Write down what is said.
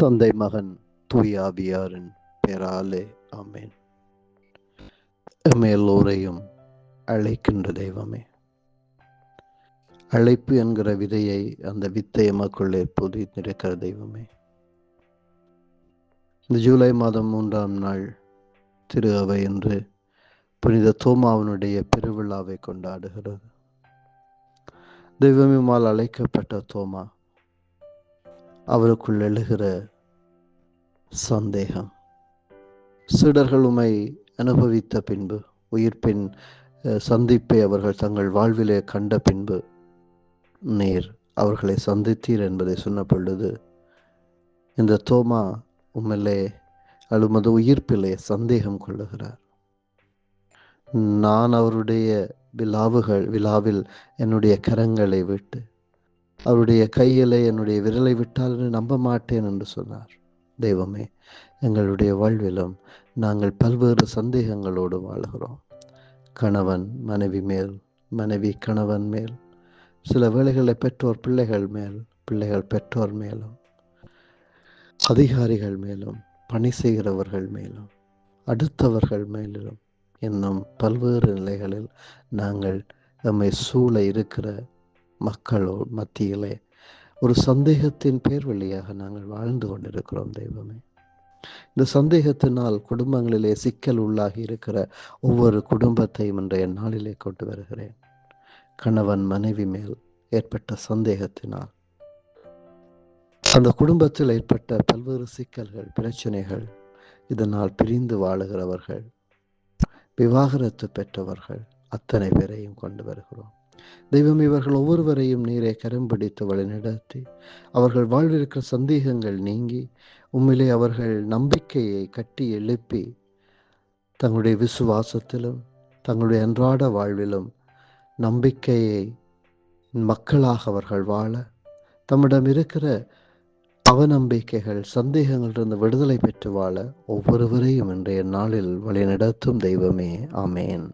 தந்தை மகன் தூயாபியாரின் பெறாலே ஆமேன். எல்லோரையும் அழைக்கின்ற தெய்வமே. அழைப்பு என்கிற விதையை அந்த வித்தை எமக்குள்ளே பொதித்திருக்கிற தெய்வமே. இந்த ஜூலை மாதம் மூன்றாம் நாள் திரு அவை என்று புனித தோமாவனுடைய பெருவிழாவை கொண்டாடுகிறது. தெய்வமிமால் அழைக்கப்பட்ட தோமா அவருக்குள் எழுகிற சந்தேகம். சீடர்கள் உமை அனுபவித்த பின்பு உயிர்ப்பின் சந்திப்பை அவர்கள் தங்கள் வாழ்விலே கண்ட பின்பு நீர் அவர்களை சந்தித்தீர் என்பதை சொன்ன பொழுது இந்த தோமா உம்மிலே அழுமது உயிர்ப்பிலே சந்தேகம் கொள்ளுகிறார். நான் அவருடைய விழாவுகள் விழாவில் என்னுடைய கரங்களை விட்டு அவருடைய கையிலே என்னுடைய விரலை விட்டால் நம்ப மாட்டேன் என்று சொன்னார். தெய்வமே எங்களுடைய வாழ்விலும் நாங்கள் பல்வேறு சந்தேகங்களோடு வாழ்கிறோம். கணவன் மனைவி மேல் மனைவி கணவன் மேல் சில வேளைகளை பெற்றோர் பிள்ளைகள் மேல் பிள்ளைகள் பெற்றோர் மேலும் அதிகாரிகள் மேலும் பணி செய்கிறவர்கள் மேலும் அடுத்தவர்கள் மேலும் இன்னும் பல்வேறு நிலைகளில் நாங்கள் நம்மை சூழ இருக்கிற மக்களோ மத்தியிலே ஒரு சந்தேகத்தின் பேர் வழியாக நாங்கள் வாழ்ந்து கொண்டிருக்கிறோம் தெய்வமே. இந்த சந்தேகத்தினால் குடும்பங்களிலே சிக்கல் உள்ளாகி இருக்கிற ஒவ்வொரு குடும்பத்தையும் இன்றைய நாளிலே கொண்டு வருகிறேன். கணவன் மனைவி மேல் ஏற்பட்ட சந்தேகத்தினால். அந்த குடும்பத்தில் ஏற்பட்ட பல்வேறு சிக்கல்கள் பிரச்சனைகள் இதனால் பிரிந்து வாழுகிறவர்கள் விவாகரத்து பெற்றவர்கள் அத்தனை பேரையும் கொண்டு வருகிறோம். தெய்வம் இவர்கள் ஒவ்வொருவரையும் நீரை கரும்பிடித்து வழிநடத்தி அவர்கள் வாழ்விருக்கிற சந்தேகங்கள் நீங்கி உண்மையிலே அவர்கள் நம்பிக்கையை கட்டி எழுப்பி தங்களுடைய விசுவாசத்திலும் தங்களுடைய அன்றாட வாழ்விலும் நம்பிக்கையை மக்களாக அவர்கள் வாழ தம்மிடம் இருக்கிற அவநம்பிக்கைகள் சந்தேகங்களிலிருந்து விடுதலை பெற்று வாழ ஒவ்வொருவரையும் இன்றைய நாளில் வழிநடத்தும் தெய்வமே. ஆமேன்.